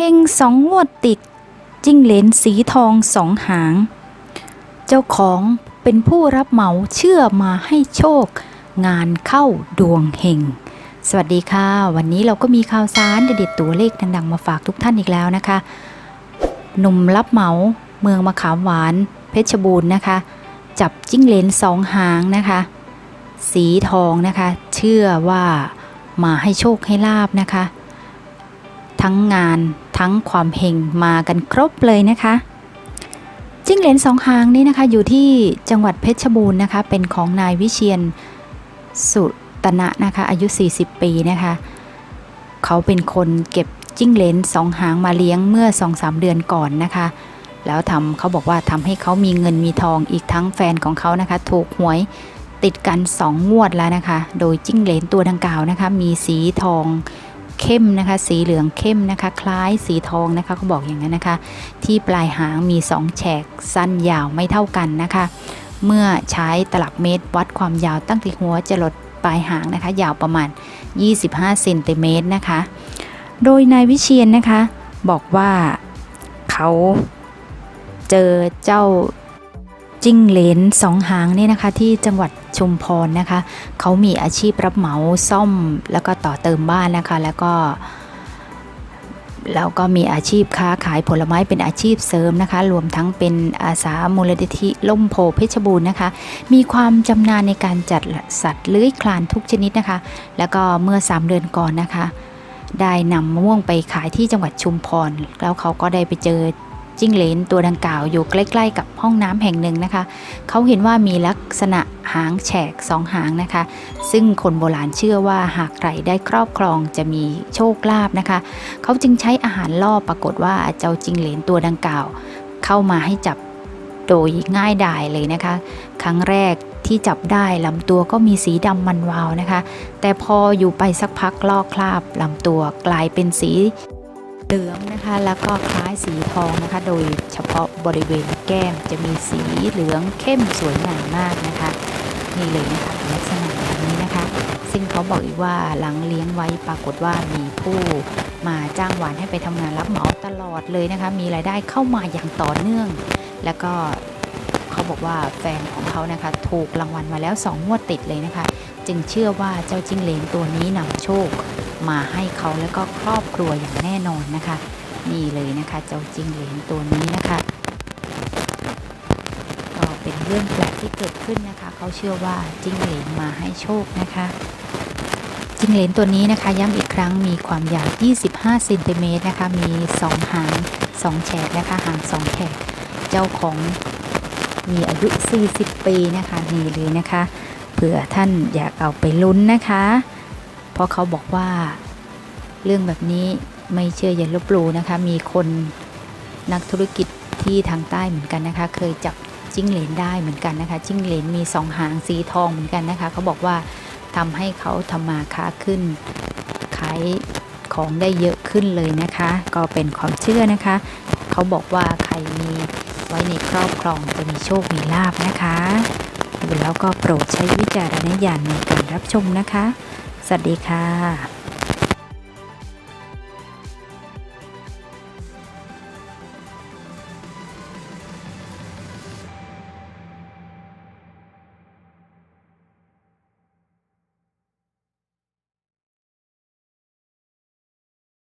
ฮงสองงวดติด จิ้งเหลนสีทองสองหาง เจ้าของเป็นผู้รับเหมาเชื่อมาให้โชค งานเข้าดวงเฮงสวัสดีค่ะ วันนี้เราก็มีข่าวสารเด็ดๆตัวเลขดังๆมาฝากทุกท่านอีกแล้วนะคะ หนุ่มรับเหมาเมืองมะขามหวาน เพชรบูรณ์นะคะ จับจิ้งเหลนสองหางนะคะ สีทองนะคะ เชื่อว่ามาให้โชคให้ลาบนะคะ ทั้งงาน ทั้งความเฮงมากันครบเลยนะคะจิ้งเหลนสองหางนี้นะคะอยู่ที่จังหวัดเพชรบูรณ์นะคะเป็นของนายวิเชียนสุตนะนะคะอายุ 40 ปีนะคะเขาเป็นคนเก็บจิ้งเหลนสองหางมาเลี้ยงเมื่อ2-3เดือนก่อนนะคะ แล้วทำเขาบอกว่าทำให้เขามีเงินมีทองอีกทั้งแฟนของเขานะคะ ถูกหวยติดกัน 2 งวดแล้วนะคะ โดยจิ้งเหลนตัวดังกล่าวนะคะ มีสีทอง เข้มนะคะ สีเหลืองเข้มนะคะ คล้ายสีทองนะคะเขาบอกอย่างนั้นนะคะ ที่ปลายหางมี 2 แฉกสั้นยาวไม่เท่ากันนะคะ เมื่อใช้ตลับเมตรวัดความยาวตั้งแต่หัวจรดปลายหางนะคะ ยาวประมาณ 25เซนติเมตรนะคะ โดยนายวิเชียนนะคะ บอกว่าเขาเจอเจ้า จิ้งเหลนสองหางเนี่ยนะคะที่จังหวัดชุมพรนะคะเขามีอาชีพรับเหมาซ่อมแล้วก็ต่อเติมบ้านนะคะแล้วก็แล้วก็มีอาชีพค้าขายผลไม้เป็นอาชีพเสริมนะคะ รวมทั้งเป็นอาสามูลนิธิล่มโพเพชรบูรณ์นะคะ มีความจำนาญในการจัดสัตว์เลื้อยคลานทุกชนิดนะคะ แล้วก็เมื่อ 3 เดือนก่อนนะคะ ได้นำมะม่วงไปขายที่จังหวัดชุมพร แล้วเขาก็ได้ไปเจอ จิ้งเหลนตัวดังกล่าวอยู่ใกล้ ๆ กับห้องน้ำแห่งหนึ่งนะคะ เขาเห็นว่ามีลักษณะหางแฉกสองหางนะคะ ซึ่งคนโบราณเชื่อว่าหากใครได้ครอบครองจะมีโชคลาภนะคะ เขาจึงใช้อาหารล่อปรากฏว่าเจ้าจิงเหลนตัวดังกล่าว เข้ามาให้จับโดยง่ายดายเลยนะคะ ครั้งแรกที่จับได้ลำตัวก็มีสีดำมันวาวนะคะ แต่พออยู่ไปสักพักลอกคราบลำตัวกลายเป็นสี เหลืองนะคะแล้วก็คล้ายสีทองนะคะ โดยเฉพาะบริเวณแก้มจะมีสีเหลืองเข้มสวยงามมากนะคะนี่เลยนะคะลักษณะแบบนี้นะคะ ซึ่งเขาบอกอีกว่าหลังเลี้ยงไว้ปรากฏว่ามีผู้มาจ้างวานให้ไปทำงานรับเหมาตลอดเลยนะคะ มีรายได้เข้ามาอย่างต่อเนื่อง แล้วก็เขาบอกว่าแฟนของเขานะคะถูกรางวัลมาแล้ว2งวดติดเลยนะคะ จึงเชื่อว่าเจ้าจิ้งเหลนตัวนี้นำโชค มาให้เขาแล้วก็ครอบครัวอย่างแน่นอนนะคะ นี่เลยนะคะ เจ้าจิ้งเหลนตัวนี้นะคะก็เป็นเรื่องแปลกที่เกิดขึ้นนะคะ เขาเชื่อว่าจิ้งเหลนมาให้โชคนะคะจิงเหลนตัวนี้นะคะย้ำอีกครั้งมีความยาว 25 เซนติเมตรนะคะ มี 2 หาง 2 แฉกนะคะ หาง 2 แฉก เจ้าของมีอายุ 40 ปีนะคะ นี่เลยนะคะ เผื่อท่านอยากเอาไปลุ้นนะคะ ราะเขาบอกว่า เรื่องแบบนี้ไม่เชื่ออย่าลบหลู่นะคะ มีคนนักธุรกิจที่ทางใต้เหมือนกันนะคะ เคยจับจิ้งเหลนได้เหมือนกันนะคะ จิ้งเหลนมีสองหางสีทองเหมือนกันนะคะ เขาบอกว่าทำให้เขาทำมาค้าขึ้นขายของได้เยอะขึ้นเลยนะคะ ก็เป็นความเชื่อนะคะ เขาบอกว่าใครมีไว้ในครอบครองจะมีโชค มีลาบนะคะแล้วก็โปรดใช้วิจารณญาณในการรับชมนะคะ สวัสดีค่ะ